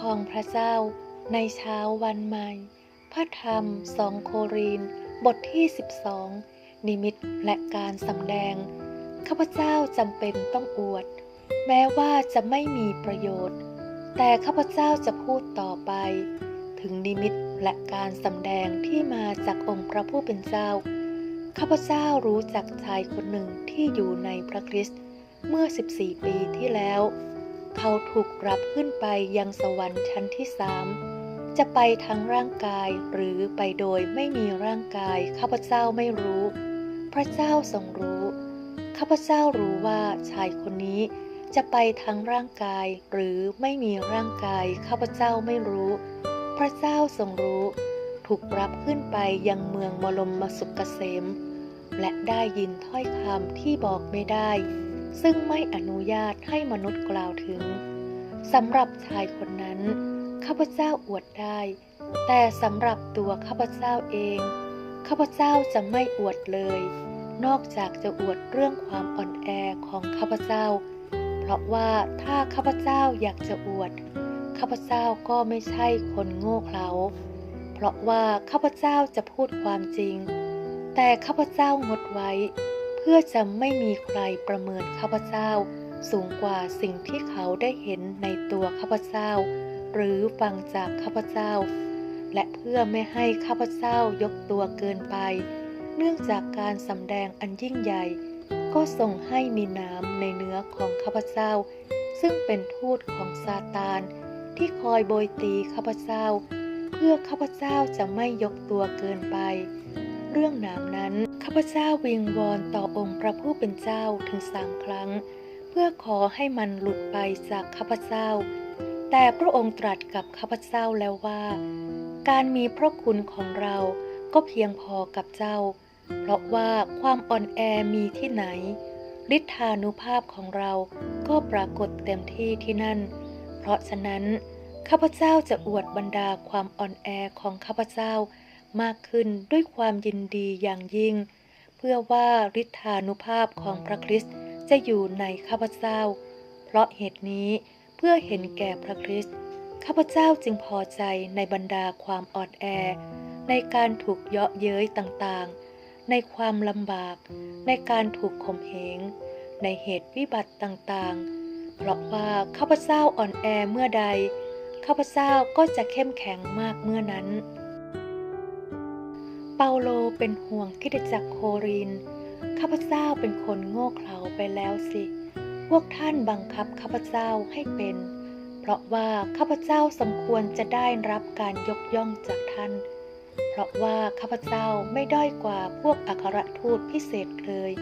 ของพระเจ้า ในเช้าวันใหม่ พระธรรมสองโครินบทที่ 12 นิมิตและการสำแดง ข้าพเจ้าจำเป็นต้องอวด แม้ว่าจะไม่มีประโยชน์ แต่ข้าพเจ้าจะพูดต่อไป ถึงนิมิตและการสำแดงที่มาจากองค์พระผู้เป็นเจ้า ข้าพเจ้ารู้จักชายคนหนึ่งที่อยู่ในพระคริสต์เมื่อ 14 ปีที่แล้ว เขาถูกรับขึ้นไปยังสวรรค์ชั้นที่สามจะไปทั้งร่างกายหรือไปโดยไม่มีร่างกายข้าพเจ้าไม่รู้ พระเจ้าทรงรู้ ข้าพเจ้ารู้ว่าชายคนนี้จะไปทั้งร่างกายหรือไม่มีร่างกายข้าพเจ้าไม่รู้ พระเจ้าทรงรู้ ถูกรับขึ้นไปยังเมืองมรมมสุขเกษม และได้ยินถ้อยคำที่บอกไม่ได้ ซึ่งไม่อนุญาตให้มนุษย์กล่าวถึงสำหรับชายคนนั้น ข้าพเจ้าอวดได้ แต่สำหรับตัวข้าพเจ้าเอง ข้าพเจ้าจะไม่อวดเลย นอกจากจะอวดเรื่องความอ่อนแอของข้าพเจ้า เพราะว่าถ้าข้าพเจ้าอยากจะอวด ข้าพเจ้าก็ไม่ใช่คนโง่เขลาเพราะว่าข้าพเจ้าจะพูดความจริง แต่ข้าพเจ้างดไว้ พื่อจะไม่มีใครประเมินข้าพเจ้า สูงกว่าสิ่งที่เขาได้เห็นในตัวข้าพเจ้า หรือฟังจากข้าพเจ้า และเพื่อไม่ให้ข้าพเจ้ายกตัวเกินไป เนื่องจากการสำแดงอันยิ่งใหญ่ ก็ส่งให้มีน้ำในเนื้อของข้าพเจ้า ซึ่งเป็นทูตของซาตาน ที่คอยโบยตีข้าพเจ้า เพื่อข้าพเจ้าจะไม่ยกตัวเกินไป เรื่องน้ำนั้น ข้าพเจ้าวิงวอนต่อองค์พระผู้เป็นเจ้าถึงสามครั้ง เพื่อขอให้มันหลุดไปจากข้าพเจ้า แต่พระองค์ตรัสกับข้าพเจ้าแล้วว่า การมีพระคุณของเราก็เพียงพอกับเจ้า เพราะว่าความอ่อนแอมีที่ไหนฤทธานุภาพของเราก็ปรากฏเต็มที่ที่นั่น เพราะฉะนั้น ข้าพเจ้าจะอวดบรรดาความอ่อนแอของข้าพเจ้า มากขึ้นด้วยความยินดีอย่างยิ่ง เพื่อว่าฤทธานุภาพของพระคริสต์จะอยู่ในข้าพเจ้า เพราะเหตุนี้เพื่อเห็นแก่พระคริสต์ข้าพเจ้าจึงพอใจในบรรดาความอ่อนแอ ในการถูกเยาะเย้ยต่างๆ ในความลำบาก ในการถูกข่มเหง ในเหตุวิบัติต่างๆ เพราะว่าข้าพเจ้าอ่อนแอเมื่อใด ข้าพเจ้าก็จะเข้มแข็งมากเมื่อนั้น เปาโลเป็นห่วงคิดจักโคริน ข้าพเจ้าเป็นคนโง่เขลาไปแล้วสิ พวกท่านบังคับข้าพเจ้าให้เป็น เพราะว่าข้าพเจ้าสมควรจะได้รับการยกย่องจากท่าน เพราะว่าข้าพเจ้าไม่ด้อยกว่าพวกอัครทูตพิเศษเลย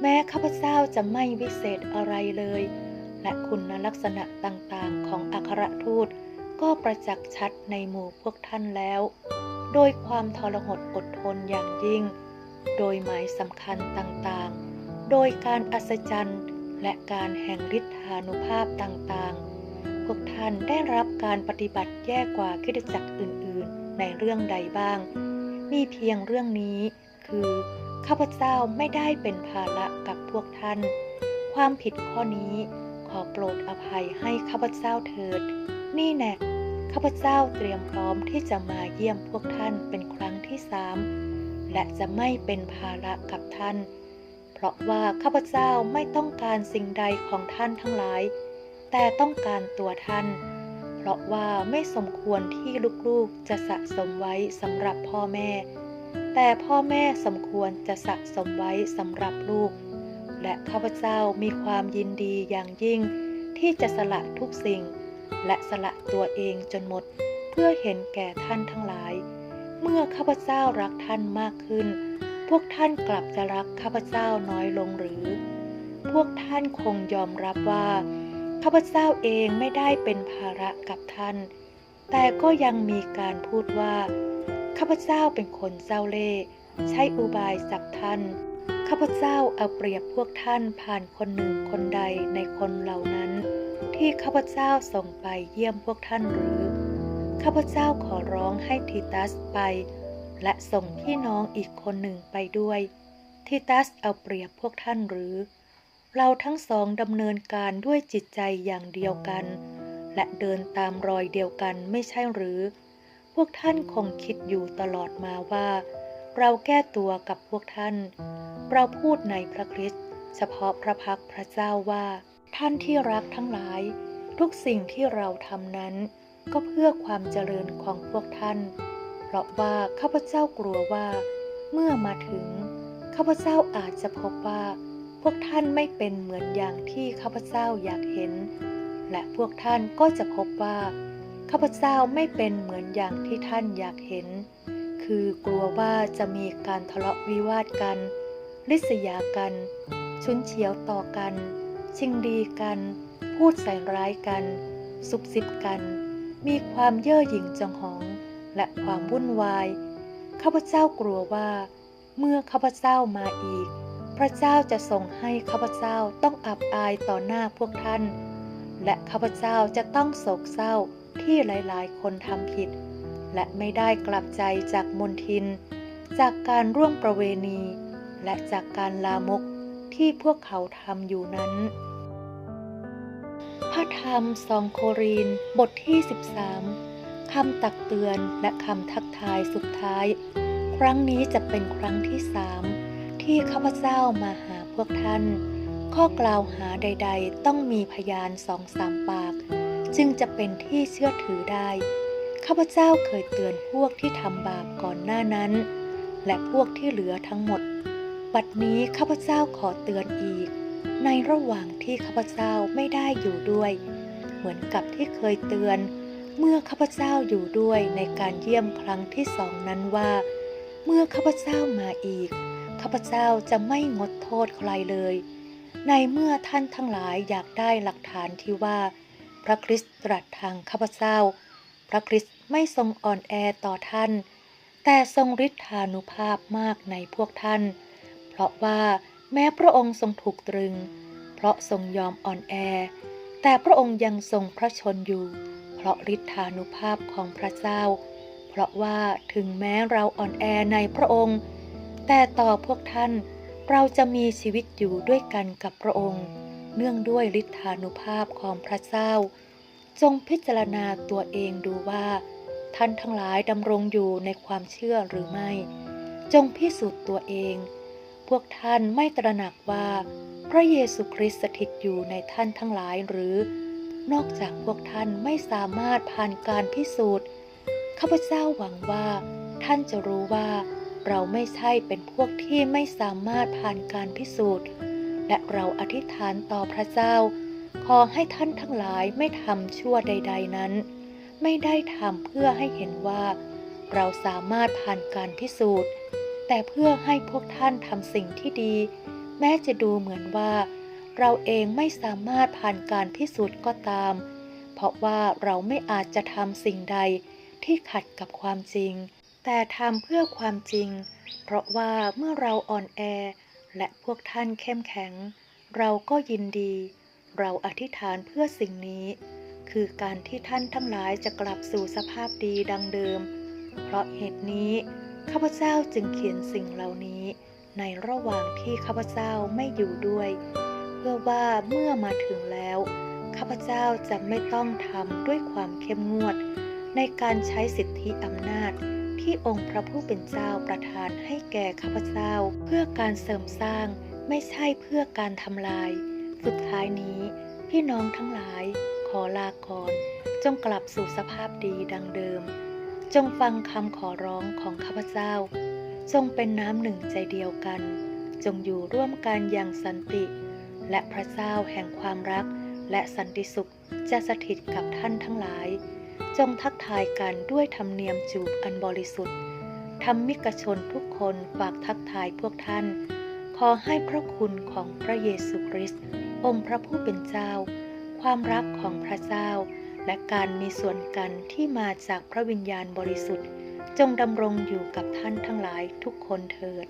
แม้ข้าพเจ้าจะไม่วิเศษอะไรเลย และคุณลักษณะต่างๆของอัครทูตก็ประจักษ์ชัดในหมู่พวกท่านแล้ว โดยความทรหดอดทนอย่างยิ่ง โดยหมายสำคัญต่างๆ โดยการอัศจรรย์ และการแห่งฤทธานุภาพต่างๆ พวกท่านได้รับการปฏิบัติแย่กว่าคริสตจักรอื่นๆ ในเรื่องใดบ้าง มีเพียงเรื่องนี้ คือข้าพเจ้าไม่ได้เป็นภาระกับพวกท่าน ความผิดข้อนี้ขอโปรดอภัยให้ข้าพเจ้าเถิด นี่แน่ ข้าพเจ้าเตรียมพร้อมที่จะมาเยี่ยมพวกท่านเป็นครั้งที่สามและจะไม่เป็นภาระกับท่าน เพราะว่าข้าพเจ้าไม่ต้องการสิ่งใดของท่านทั้งหลาย แต่ต้องการตัวท่าน เพราะว่าไม่สมควรที่ลูกๆจะสะสมไว้สำหรับพ่อแม่ แต่พ่อแม่สมควรจะสะสมไว้สำหรับลูก และข้าพเจ้ามีความยินดีอย่างยิ่งที่จะสละทุกสิ่ง และสละตัวเองจนหมดเพื่อเห็นแก่ท่านทั้งหลาย เมื่อข้าพเจ้ารักท่านมากขึ้น พวกท่านกลับจะรักข้าพเจ้าน้อยลงหรือ พวกท่านคงยอมรับว่าข้าพเจ้าเองไม่ได้เป็นภาระกับท่าน แต่ก็ยังมีการพูดว่าข้าพเจ้าเป็นคนเจ้าเล่ใช้อุบายจับท่านข้าพเจ้าเอาเปรียบพวกท่านผ่านคนหนึ่งคนใดในคนเหล่านั้น ที่ข้าพเจ้าส่งไปเยี่ยมพวกท่านหรือ ข้าพเจ้าขอร้องให้ทิตัสไป และส่งพี่น้องอีกคนหนึ่งไปด้วย ทิตัสเอาเปรียบพวกท่านหรือ เราทั้งสองดำเนินการด้วยจิตใจอย่างเดียวกัน และเดินตามรอยเดียวกันไม่ใช่หรือ พวกท่านคงคิดอยู่ตลอดมาว่า เราแก้ตัวกับพวกท่าน เราพูดในพระคริสต์เฉพาะพระพักพระเจ้าว่า ท่านที่รักทั้งหลาย ทุกสิ่งที่เราทำนั้น ก็เพื่อความเจริญของพวกท่าน เพราะว่าข้าพเจ้ากลัวว่า เมื่อมาถึงข้าพเจ้าอาจจะพบว่า พวกท่านไม่เป็นเหมือนอย่างที่ข้าพเจ้าอยากเห็น และพวกท่านก็จะพบว่าข้าพเจ้าไม่เป็นเหมือนอย่างที่ท่านอยากเห็น คือกลัวว่าจะมีการทะเลาะวิวาทกัน ริษยากัน ชุนเฉียวต่อกัน ชิงดีกัน พูดใส่ร้ายกันสุบซิบกัน มีความเย่อหยิ่งจองหอง และความวุ่นวาย ข้าพเจ้ากลัวว่า เมื่อข้าพเจ้ามาอีก พระเจ้าจะทรงให้ข้าพเจ้าต้องอับอายต่อหน้าพวกท่าน และข้าพเจ้าจะต้องโศกเศร้าที่หลายๆ คนทำผิด และไม่ได้กลับใจจากมนทิน จากการร่วมประเวณี และจากการลามก ที่พวกเขาทำอยู่นั้น พระธรรมสองโครินบทที่ 13 คำตักเตือนและคำทักทายสุดท้าย ครั้งนี้จะเป็นครั้งที่สามที่ข้าพเจ้ามาหาพวกท่าน ข้อกล่าวหาใด ๆ ต้องมีพยานสองสามปาก จึงจะเป็นที่เชื่อถือได้ข้าพเจ้าเคยเตือนพวกที่ทำบาปก่อนหน้านั้น และพวกที่เหลือทั้งหมด บัดนี้ข้าพเจ้าขอเตือนอีก ในระหว่างที่ข้าพเจ้าไม่ได้อยู่ด้วย เหมือนกับที่เคยเตือน เมื่อข้าพเจ้าอยู่ด้วยในการเยี่ยมครั้งที่สองนั้นว่า เมื่อข้าพเจ้ามาอีกข้าพเจ้าจะไม่งดโทษใครเลย ในเมื่อท่านทั้งหลายอยากได้หลักฐานที่ว่า พระคริสต์ตรัสทางข้าพเจ้า พระคริสต์ไม่ทรงอ่อนแอต่อท่าน แต่ทรงฤทธานุภาพมากในพวกท่าน เพราะว่าแม้พระองค์ทรงถูกตรึง เพราะทรงยอมอ่อนแอ แต่พระองค์ยังทรงพระชนอยู่ เพราะฤทธานุภาพของพระเจ้า เพราะว่าถึงแม้เราอ่อนแอในพระองค์ แต่ต่อพวกท่านเราจะมีชีวิตอยู่ด้วยกันกับพระองค์ เนื่องด้วยฤทธานุภาพของพระเจ้า จงพิจารณาตัวเองดูว่า ท่านทั้งหลายดำรงอยู่ในความเชื่อหรือไม่ จงพิสูจน์ตัวเอง พวกท่านไม่ตระหนักว่า พระเยซูคริสต์สถิตอยู่ในท่านทั้งหลายหรือ นอกจากพวกท่านไม่สามารถผ่านการพิสูจน์ข้าพเจ้าหวังว่า ท่านจะรู้ว่า เราไม่ใช่เป็นพวกที่ไม่สามารถผ่านการพิสูจน์ และเราอธิษฐานต่อพระเจ้า ขอให้ท่านทั้งหลายไม่ทำชั่วใด ๆนั้น ไม่ได้ทำเพื่อให้เห็นว่า เราสามารถผ่านการพิสูจน์ แต่เพื่อให้พวกท่านทำสิ่งที่ดี แม้จะดูเหมือนว่า เราเองไม่สามารถผ่านการพิสูจน์ก็ตาม เพราะว่าเราไม่อาจจะทำสิ่งใดที่ขัดกับความจริง แต่ทำเพื่อความจริง เพราะว่าเมื่อเราอ่อนแอ และพวกท่านเข้มแข็ง เราก็ยินดี เราอธิษฐานเพื่อสิ่งนี้ คือการที่ท่านทั้งหลายจะกลับสู่สภาพดีดังเดิม เพราะเหตุนี้ ข้าพเจ้าจึงเขียนสิ่งเหล่านี้ ในระหว่างที่ข้าพเจ้าไม่อยู่ด้วย เพื่อว่าเมื่อมาถึงแล้ว ข้าพเจ้าจะไม่ต้องทำด้วยความเข้มงวด ในการใช้สิทธิอำนาจที่องค์พระผู้เป็นเจ้าประทานให้แก่ข้าพเจ้า เพื่อการเสริมสร้างไม่ใช่เพื่อการทำลาย สุดท้ายนี้พี่น้องทั้งหลาย ขอลาก่อน จงกลับสู่สภาพดีดังเดิม จงฟังคำขอร้องของข้าพเจ้า จงเป็นน้ำหนึ่งใจเดียวกัน จงอยู่ร่วมกันอย่างสันติ และพระเจ้าแห่งความรัก และสันติสุขจะสถิตกับท่านทั้งหลาย จงทักทายกันด้วยธรรมเนียมจูบอันบริสุทธิ์ธรรมิกชนทุกคนฝากทักทายพวกท่าน ขอให้พระคุณของพระเยซูคริสต์องค์พระผู้เป็นเจ้า ความรักของพระเจ้า และการมีส่วนกันที่มาจากพระวิญญาณบริสุทธิ์ จงดำรงอยู่กับท่านทั้งหลายทุกคนเถิด